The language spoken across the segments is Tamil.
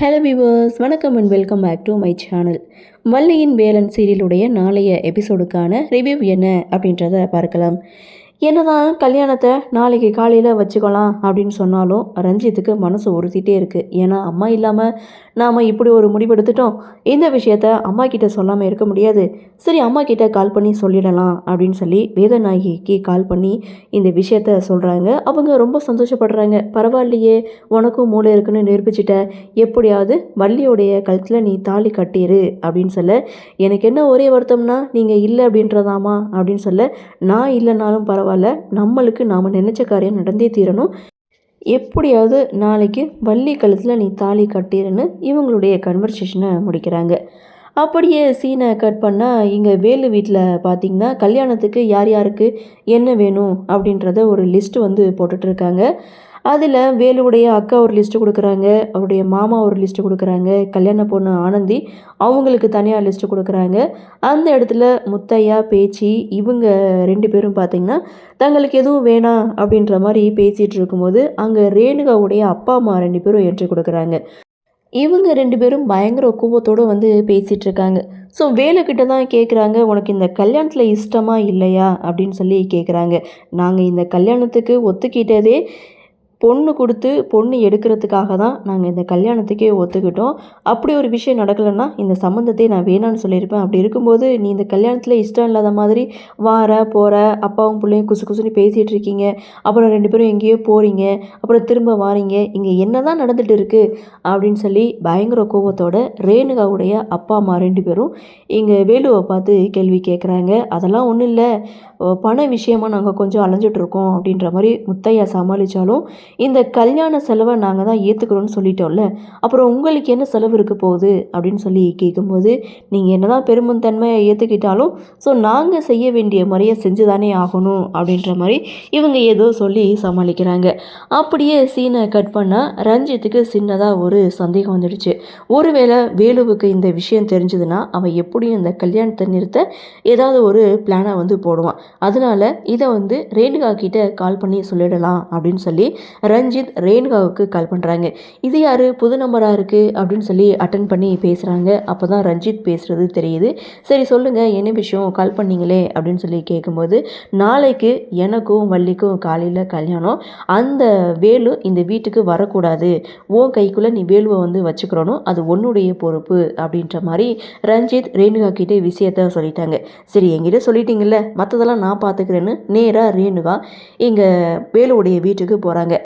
ஹலோ விவர்ஸ் வணக்கம் and welcome back to my channel வள்ளியின் Velan சீரியலுடைய நாளைய எபிசோடுக்கான ரிவ்யூ என்ன அப்படின்றத பார்க்கலாம். என்னதான் கல்யாணத்தை நாளைக்கு காலையில் வச்சுக்கலாம் அப்படின்னு சொன்னாலும் ரஞ்சித்துக்கு மனசு உறுத்திட்டே இருக்குது ஏன்னா அம்மா இல்லாமல் நாம் இப்படி ஒரு முடிவெடுத்துட்டோம். இந்த விஷயத்த அம்மா கிட்ட சொல்லாமல் இருக்க முடியாது. சரி அம்மா கிட்ட கால் பண்ணி சொல்லிடலாம் அப்படின்னு சொல்லி வேதநாயகிக்கு கால் பண்ணி இந்த விஷயத்த சொல்கிறாங்க அவங்க ரொம்ப சந்தோஷப்படுறாங்க. பரவாயில்லையே உனக்கும் மூளை இருக்குன்னு நிரூபிச்சிட்ட. எப்படியாவது வள்ளியோடைய கழுத்தில் நீ தாலி கட்டிடு அப்படின்னு சொல்ல எனக்கு என்ன ஒரே வருத்தம்னா நீங்கள் இல்லை அப்படின்றதாமா அப்படின்னு சொல்ல நான் இல்லைனாலும் பரவாயில்ல. நம்மளுக்கு நாம் நினச்ச காரியம் நடந்தே தீரணும். எப்படியாவது நாளைக்கு வள்ளி கழுத்தில் நீ தாலி கட்டிருன்னு இவங்களுடைய கன்வர்சேஷனை முடிக்கிறாங்க. அப்படியே சீனை கட் பண்ணால் இங்கே வேலு வீட்டில் பார்த்திங்கன்னா கல்யாணத்துக்கு யார் யாருக்கு என்ன வேணும் அப்படின்றத ஒரு லிஸ்ட்டு வந்து போட்டுட்ருக்காங்க அதில் வேலுவுடைய அக்கா ஒரு லிஸ்ட்டு கொடுக்குறாங்க அவருடைய மாமா ஒரு லிஸ்ட்டு கொடுக்குறாங்க கல்யாண பொண்ணு ஆனந்தி அவங்களுக்கு தனியாக லிஸ்ட்டு கொடுக்குறாங்க. அந்த இடத்துல முத்தையா பேச்சு இவங்க ரெண்டு பேரும் பார்த்திங்கன்னா தங்களுக்கு எதுவும் வேணாம் அப்படின்ற மாதிரி பேசிகிட்டு இருக்கும்போது அங்கே ரேணுகாவுடைய அப்பா அம்மா ரெண்டு பேரும் என்ட்ரி கொடுக்குறாங்க. இவங்க ரெண்டு பேரும் பயங்கர கோபத்தோடு வந்து பேசிகிட்டு இருக்காங்க. ஸோ வேலைக்கிட்ட தான் கேட்குறாங்க உனக்கு இந்த கல்யாணத்தில் இஷ்டமாக இல்லையா? அப்படின்னு சொல்லி கேட்குறாங்க நாங்கள் இந்த கல்யாணத்துக்கு ஒத்துக்கிட்டதே பொண்ணு கொடுத்து பொண்ணு எடுக்கிறதுக்காக தான் நாங்கள் இந்த கல்யாணத்துக்கே ஒத்துக்கிட்டோம். அப்படி ஒரு விஷயம் நடக்கலைன்னா இந்த சம்மந்தத்தை நான் வேணான்னு சொல்லியிருப்பேன். அப்படி இருக்கும்போது நீ இந்த கல்யாணத்தில் இஷ்டம் இல்லாத மாதிரி வார போகிற அப்பாவும் பிள்ளையும் குசு குசுன்னு பேசிகிட்டு இருக்கீங்க. அப்புறம் ரெண்டு பேரும் எங்கேயோ போகிறீங்க அப்புறம் திரும்ப வாரீங்க. இங்கே என்ன தான் நடந்துகிட்டு இருக்குது அப்படின்னு சொல்லி பயங்கர கோபத்தோட ரேணுகாவுடைய அப்பா அம்மா ரெண்டு பேரும் இங்கே வேலுவை பார்த்து கேள்வி கேட்குறாங்க அதெல்லாம் ஒன்றும் இல்லை. பண விஷயமாக நாங்கள் கொஞ்சம் அலைஞ்சிட்ருக்கோம் அப்படின்ற மாதிரி முத்தையா சமாளித்தாலும் இந்த கல்யாண செலவை நாங்கள் தான் ஏற்றுக்கிறோன்னு சொல்லிட்டோம்ல அப்புறம் உங்களுக்கு என்ன செலவு இருக்க போகுது? அப்படின்னு சொல்லி கேட்கும்போது நீங்கள் என்ன தான் பெருமந்தன்மையை ஏற்றுக்கிட்டாலும் ஸோ நாங்கள் செய்ய வேண்டிய முறையை செஞ்சு தானே ஆகணும் அப்படின்ற மாதிரி இவங்க ஏதோ சொல்லி சமாளிக்கிறாங்க. அப்படியே சீனை கட் பண்ணால் ரஞ்சித்துக்கு சின்னதாக ஒரு சந்தேகம் வந்துடுச்சு. ஒருவேளை வேலுவுக்கு இந்த விஷயம் தெரிஞ்சதுன்னா அவன் எப்படியும் இந்த கல்யாணத்தை நிறுத்த ஏதாவது ஒரு பிளானை வந்து போடுவான். அதனால இதை வந்து ரேணுகா கிட்ட கால் பண்ணி சொல்லிடலாம் அப்படின்னு சொல்லி ரஞ்சித் ரேணுகாவுக்கு கால் பண்ணுறாங்க இது யார்? புது நம்பராக இருக்குது அப்படின்னு சொல்லி அட்டன் பண்ணி பேசுகிறாங்க அப்போ தான் ரஞ்சித் பேசுகிறது தெரியுது. சரி சொல்லுங்கள் என்ன விஷயம்? கால் பண்ணீங்களே? அப்படின்னு சொல்லி கேட்கும்போது நாளைக்கு எனக்கும் வள்ளிக்கும் காலையில் கல்யாணம். அந்த வேலு இந்த வீட்டுக்கு வரக்கூடாது. ஓ கைக்குள்ளே நீ வேலுவை வந்து வச்சுக்கிறணும். அது உன்னுடைய பொறுப்பு அப்படின்ற மாதிரி ரஞ்சித் ரேணுகா கிட்டே விஷயத்த சொல்லிட்டாங்க. சரி எங்கிட்ட சொல்லிட்டீங்கல்ல. மற்றதெல்லாம் நான் பார்த்துக்கிறேன்னு நேராக ரேணுகா இங்கே வேலுவுடைய வீட்டுக்கு போகிறாங்க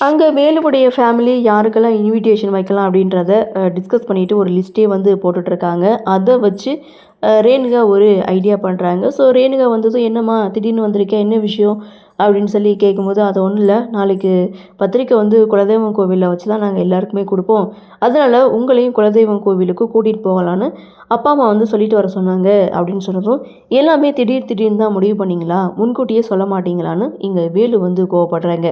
அங்கே வேலுவுடைய ஃபேமிலி யாருக்கெல்லாம் இன்விடேஷன் வைக்கலாம் அப்படின்றத டிஸ்கஸ் பண்ணிவிட்டு ஒரு லிஸ்ட்டே வந்து போட்டுட்ருக்காங்க. அதை வச்சு ரேணுகா ஒரு ஐடியா பண்ணுறாங்க ஸோ ரேணுகா வந்ததும் என்னம்மா திடீர்னு வந்திருக்கேன் என்ன விஷயம்? அப்படின்னு சொல்லி கேட்கும்போது அது ஒன்றும் இல்லை. நாளைக்கு பத்திரிக்கை வந்து குலதெய்வம் கோவிலில் வச்சு தான் நாங்கள் எல்லாருக்குமே கொடுப்போம். அதனால் உங்களையும் குலதெய்வம் கோவிலுக்கு கூட்டிகிட்டு போகலான்னு அப்பா அம்மா வந்து சொல்லிட்டு வர சொன்னாங்க. அப்படின்னு சொன்னதும் எல்லாமே திடீர் திடீர்னு தான் முடிவு பண்ணிங்களா? முன்கூட்டியே சொல்ல மாட்டீங்களான்னு இங்கே வேலு வந்து கோவப்படுறாங்க.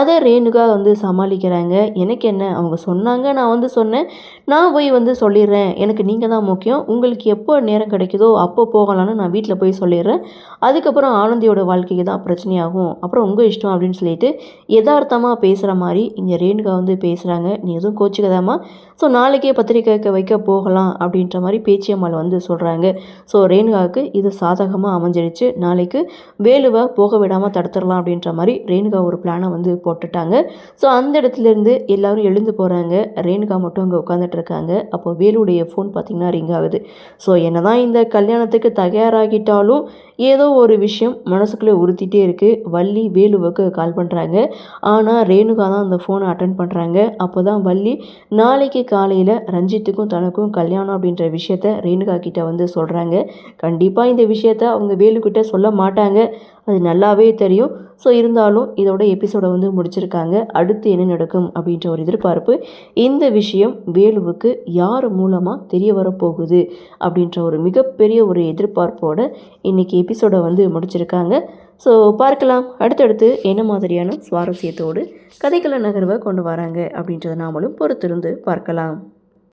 அதை ரேணுகா வந்து சமாளிக்கிறாங்க. எனக்கு என்ன? அவங்க சொன்னாங்க நான் வந்து சொன்னேன். நான் போய் வந்து சொல்லிடுறேன். எனக்கு நீங்கள் தான் முக்கியம். உங்களுக்கு எப்போ நேரம் கிடைக்குதோ அப்போ போகலான்னு நான் வீட்டில் போய் சொல்லிடுறேன். அதுக்கப்புறம் ஆனந்தியோட வாழ்க்கைக்கு தான் பிரச்சனையாகும். அப்புறம் உங்கள் இஷ்டம் அப்படின்னு சொல்லிட்டு யதார்த்தமாக பேசுகிற மாதிரி இங்கே ரேணுகா வந்து பேசுகிறாங்க நீ எதுவும் கோச்சிக்கதாமா ஸோ நாளைக்கே பத்திரிக்கைக்கு வைக்க போகலாம் அப்படின்ற மாதிரி பேச்சியம்மாள் வந்து சொல்கிறாங்க ஸோ ரேணுகாவுக்கு இது சாதகமாக அமைஞ்சிருச்சு. நாளைக்கு வேலுவை போக விடாமல் தடுத்துடலாம் அப்படின்ற மாதிரி ரேணுகா ஒரு பிளானை வந்து போட்டுட்டாங்க. ஸோ அந்த இடத்துலேருந்து எல்லோரும் எழுந்து போகிறாங்க ரேணுகா மட்டும் அங்கே உட்காந்துட்டு இருக்காங்க. அப்போ வேலுடைய ஃபோன் பார்த்திங்கன்னா ரிங் ஆகுது. ஸோ என்னதான் இந்த கல்யாணத்துக்கு தயாராகிட்டாலும் ஏதோ ஒரு விஷயம் மனசுக்குள்ளே உறுத்திட்டே இருக்குது வள்ளி வேலுவுக்கு கால் பண்ணுறாங்க ஆனால் ரேணுகா தான் அந்த ஃபோனை அட்டன் பண்ணுறாங்க அப்போ தான் வள்ளி நாளைக்கு காலையில் ரஞ்சித்துக்கும் தனக்கும் கல்யாணம் அப்படின்ற விஷயத்த ரேணுகா கிட்டே வந்து சொல்கிறாங்க கண்டிப்பாக இந்த விஷயத்த அவங்க வேலுக்கிட்ட சொல்ல மாட்டாங்க. அது நல்லாவே தெரியும். ஸோ இருந்தாலும் இதோட எபிசோடை வந்து முடிச்சிருக்காங்க. அடுத்து என்ன நடக்கும் அப்படின்ற ஒரு எதிர்பார்ப்பு. இந்த விஷயம் வேலுவுக்கு யார் மூலமாக தெரிய வரப்போகுது அப்படின்ற ஒரு மிகப்பெரிய ஒரு எதிர்பார்ப்போட இன்றைக்கி எபிசோடை வந்து முடிச்சிருக்காங்க. ஸோ பார்க்கலாம். அடுத்தடுத்து என்ன மாதிரியான சுவாரஸ்யத்தோடு கதைக்கள நகர்வை கொண்டு வராங்க அப்படின்றத நாமளும் பொறுத்திருந்து பார்க்கலாம்.